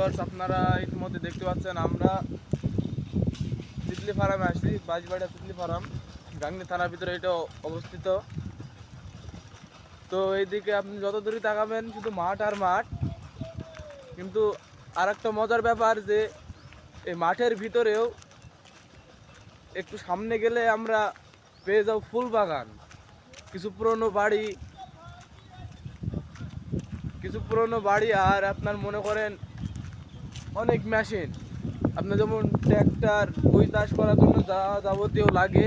Viewers আপনারা ইতিমধ্যে দেখতে পাচ্ছেন, আমরা তিতলি ফার্মে আসছি বাজবাড়িয়া তিতলি ফার্ম। গাংনি থানার ভিতরে এটা অবস্থিত। তো এইদিকে আপনি যত দূরই তাকাবেন, শুধু মাঠ আর মাঠ। কিন্তু আর একটা মজার ব্যাপার যে, এই মাঠের ভিতরেও একটু সামনে গেলে আমরা পেয়ে যাও ফুল বাগান। কিছু পুরনো বাড়ি, কিছু পুরনো বাড়ি আর আপনার মনে করেন অনেক মেশিন আপনার যেমন ট্র্যাক্টর বই চাষ করার জন্য যা যাবতীয় লাগে,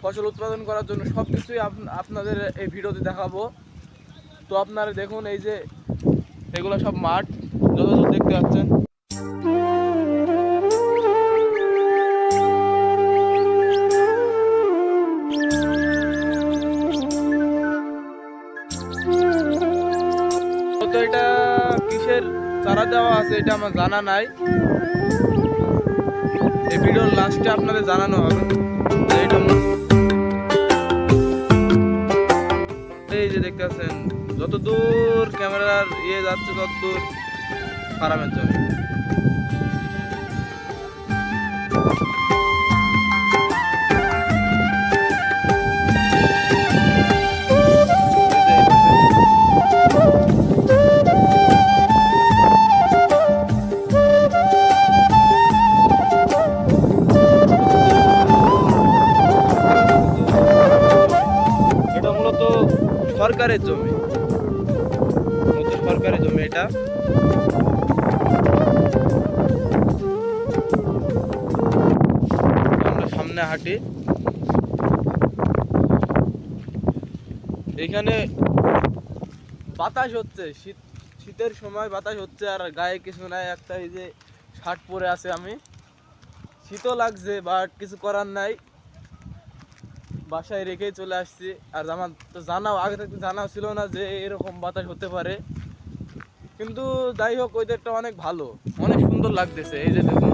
ফসল উৎপাদন করার জন্য সব কিছুই আপনাদের এই ভিডিওতে দেখাবো। তো আপনারা দেখুন এই যে, এগুলো সব মাঠ যতদূর দেখতে পাচ্ছেন। চারা দেওয়া আছে, এটা আমার জানা নাই। এই ভিডিওর লাস্টে আপনাদের জানানো হবে। এই যে দেখতে যত দূর ক্যামেরার ইয়ে যাচ্ছে তত দূর জন্য সরকারের জমি। সরকারের জমি এটা। আমরা সামনে হাঁটি। এখানে বাতাস হচ্ছে। শীত শীতের সময় বাতাস হচ্ছে আর গায়ে কিছু নাই। একটা এই যে শার্ট পরে আছে আমি। শীতও লাগছে বাট কিছু করার নাই। বাসায় রেখেই চলে আসছি। আর আমার তো জানাও, আগে থেকে জানাও ছিল না যে এরকম বাতাস হতে পারে। কিন্তু যাই হোক ওয়েদারটা অনেক ভালো। অনেক সুন্দর লাগতেছে, এই যে দেখুন।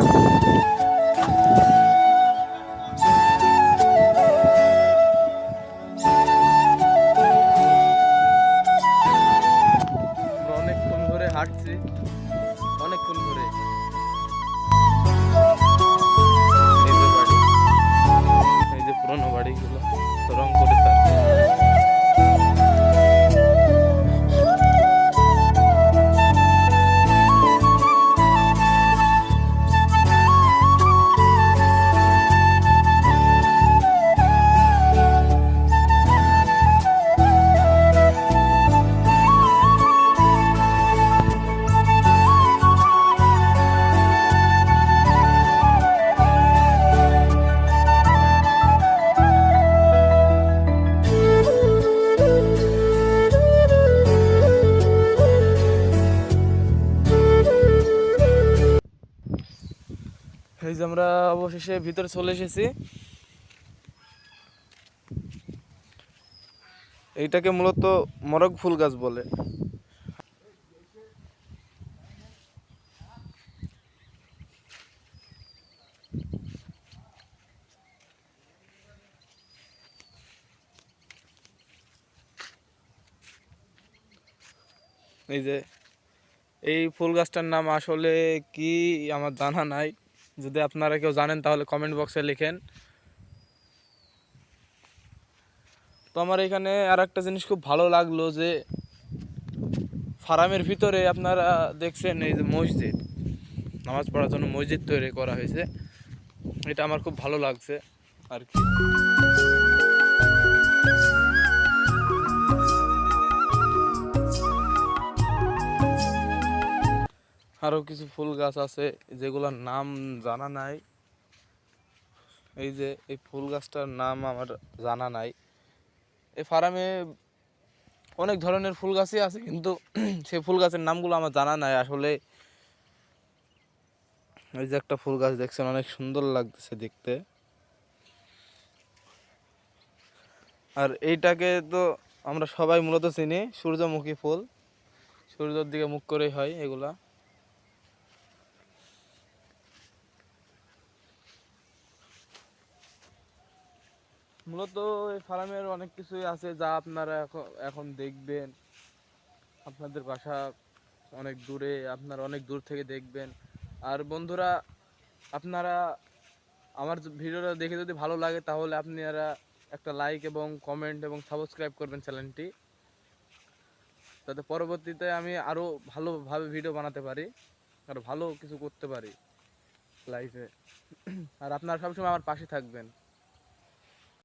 এই যে আমরা অবশেষে ভিতরে চলে এসেছি। এইটাকে মূলত মরগ ফুল গাছ বলে। এই যে এই ফুল গাছটার নাম আসলে কি আমার জানা নাই। যদি আপনারা কেউ জানেন, তাহলে কমেন্ট বক্সে লিখেন। তো আমার এখানে আর একটা জিনিস খুব ভালো লাগল যে, ফার্মের ভিতরে আপনারা দেখছেন এই যে মসজিদ। নামাজ পড়ার জন্য মসজিদ তৈরি করা হয়েছে। এটা আমার খুব ভালো লাগছে আর কি। আরও কিছু ফুল গাছ আছে, যেগুলোর নাম জানা নাই। এই যে, এই ফুল গাছটার নাম আমার জানা নাই। এই ফার্মে অনেক ধরনের ফুল গাছই আছে, কিন্তু সেই ফুল গাছের নামগুলো আমার জানা নাই। আসলে এই যে একটা ফুল গাছ দেখছেন, অনেক সুন্দর লাগতেছে দেখতে। আর এইটাকে তো আমরা সবাই মূলত চিনি, সূর্যমুখী ফুল। সূর্যর দিকে মুখ করেই হয় এগুলা। মূলত এই ফার্মের অনেক কিছুই আছে যা আপনারা এখন দেখবেন। আপনাদের বাসা অনেক দূরে, আপনারা অনেক দূর থেকে দেখবেন। আর বন্ধুরা, আপনারা আমার ভিডিওটা দেখে যদি ভালো লাগে, তাহলে আপনারা একটা লাইক এবং কমেন্ট এবং সাবস্ক্রাইব করবেন চ্যানেলটি যাতে পরবর্তীতে আমি আরও ভালোভাবে ভিডিও বানাতে পারি, আর ভালো কিছু করতে পারি লাইফে আর আপনারা সবসময় আমার পাশে থাকবেন।